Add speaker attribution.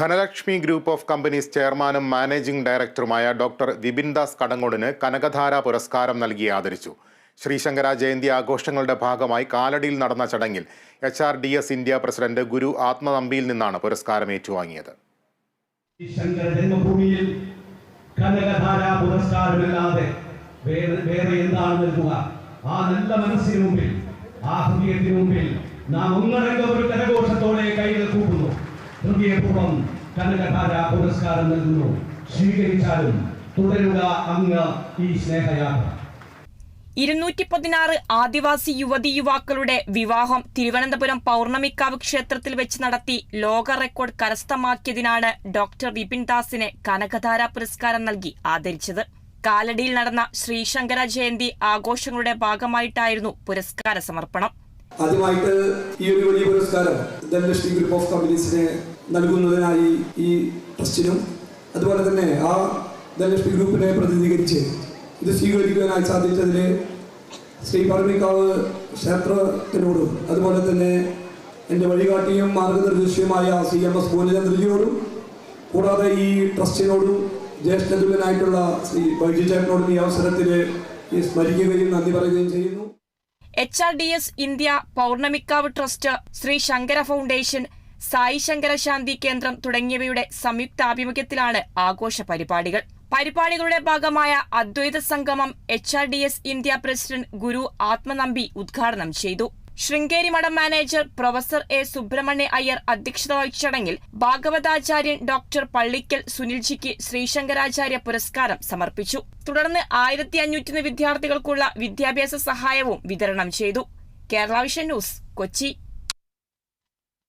Speaker 1: Dhanlaxmi group of companies ചെയർമാനും managing ഡയറക്ടറുമായ doctor Vipin Das കടങ്ങോടിന് കനകധാര പുരസ്കാരം നൽകി ആദരിച്ചു. ശ്രീശങ്കര ജയന്തി ആഘോഷങ്ങളുടെ ഭാഗമായി കാലടിയിൽ നടന്ന ചടങ്ങിൽ H R D S India president Guru ആത്മനമ്പിയിൽ നിന്നാണ് പുരസ്കാരം ഏറ്റുവാങ്ങിയത്.
Speaker 2: ജന്മഭൂമിയിൽ കനകധാര വേറെ എന്താണ് ആ നല്ല മനസ്സിന് മുമ്പിൽ ആ ഹൃദയത്തിന് മുമ്പിൽ നാം ഒന്നടങ്കം ഒരു ഹൃദയപൂർവം കനകധാര പുരസ്കാരം നൽകുന്നു. സ്വീകരിച്ചാലും തുടരുക അങ്ങ് ഈ സ്നേഹയാത്ര.
Speaker 3: ഇരുന്നൂറ്റി പതിനാറ് ആദിവാസി യുവതി യുവാക്കളുടെ വിവാഹം തിരുവനന്തപുരം പൗർണമിക്കാവ് ക്ഷേത്രത്തിൽ വെച്ച് നടത്തി ലോക റെക്കോർഡ് കരസ്ഥമാക്കിയതിനാണ് ഡോക്ടർ വിപിൻ ദാസിന് കനകധാര പുരസ്കാരം നൽകി ആദരിച്ചത്. കാലടിയിൽ നടന്ന ശ്രീശങ്കര ജയന്തി ആഘോഷങ്ങളുടെ ഭാഗമായിട്ടായിരുന്നു പുരസ്കാര സമർപ്പണം.
Speaker 4: ആദ്യമായിട്ട് ഈ ഒരു വലിയ പുരസ്കാരം ധനലക്ഷ്മി ഗ്രൂപ്പ് ഓഫ് കമ്പനീസിനെ നൽകുന്നതിനായി ഈ ട്രസ്റ്റിനും അതുപോലെ തന്നെ ആ ധനലക്ഷ്മി ഗ്രൂപ്പിനെ പ്രതിനിധീകരിച്ച് ഇത് സ്വീകരിക്കുവാനായി സാധിച്ചതിൽ ശ്രീ പറമ്പിക്കാവ് ക്ഷേത്രത്തിനോടും അതുപോലെ തന്നെ എന്റെ വഴികാട്ടിയും മാർഗനിർദ്ദേശിയുമായ സി എം എസ് ഭൂനചന്ദ്രജിയോടും കൂടാതെ ഈ ട്രസ്റ്റിനോടും ജ്യേഷ്ഠതുല്യനായിട്ടുള്ള ശ്രീ വൈദ്യുചേട്ടനോടും ഈ അവസരത്തിൽ സ്മരിക്കുകയും നന്ദി പറയുകയും ചെയ്യുന്നു.
Speaker 3: H R D S India Pournamikavu trust Shri Shankara foundation Sai Shankara Shanti Kendram തുടങ്ങിയവയുടെ സംയുക്താഭിമുഖ്യത്തിലാണ് ആഘോഷ പരിപാടികൾ. പരിപാടികളുടെ ഭാഗമായ Advaita Sangamam H R D S India president Guru Atmanambi ഉദ്ഘാടനം ചെയ്തു. Sringeri Math manager professor A Subrahmanya Iyer അധ്യക്ഷത വഹിച്ച ചടങ്ങിൽ ഭാഗവതാചാര്യൻ ഡോക്ടർ പള്ളിക്കൽ സുനിൽജിക്ക് ശ്രീശങ്കരാചാര്യ പുരസ്കാരം സമർപ്പിച്ചു. തുടർന്ന് ആയിരത്തി അഞ്ഞൂറ്റിന് വിദ്യാർത്ഥികൾക്കുള്ള വിദ്യാഭ്യാസ സഹായവും വിതരണം ചെയ്തു. Kerala Vision News Kochi.